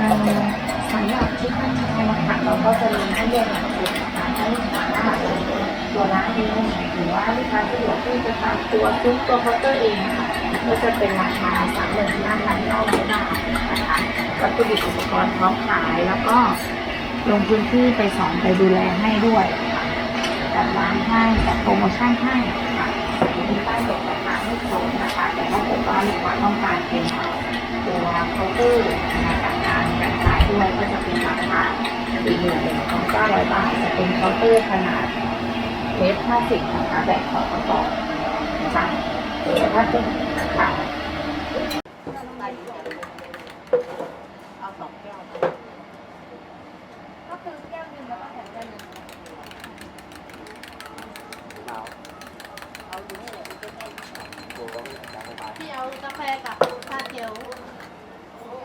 อ่าสำหรับที่ท่านชายนะคะเราก็จะมีให้เลือกหลักสูตรนะคะให้ลูกค้าตัวร้านเองหรือว่าลูกค้าสะดวกที่จะทำตัวซุ้มตัวเคาน์เตอร์เองค่ะก็จะเป็นราคาสามหมื่นห้าพันเก้าร้อยบาทนะคะวัตถุดิบอุปกรณ์พร้อมขายแล้วก็ลงพื้นที่ไปสอนไปดูแลให้ด้วยค่ะจัดร้านให้จัดโปรโมชั่นให้ค่ะมีป้ายบอกราคาไม่ครบนะคะแต่ถ้าเกิดว่าลูกค้าต้องการเป็นตัวเคาน์เตอร์ สี่หมื่นหนึ่งพันเก้าร้อยบาทจะเป็นเคาน์เตอร์ขนาดเมตรห้าสิบนะคะแบบของประกอบนะคะแต่ถ้าเป็นค่ะเออถ้วตื่นเอากาแฟกับชาเขียว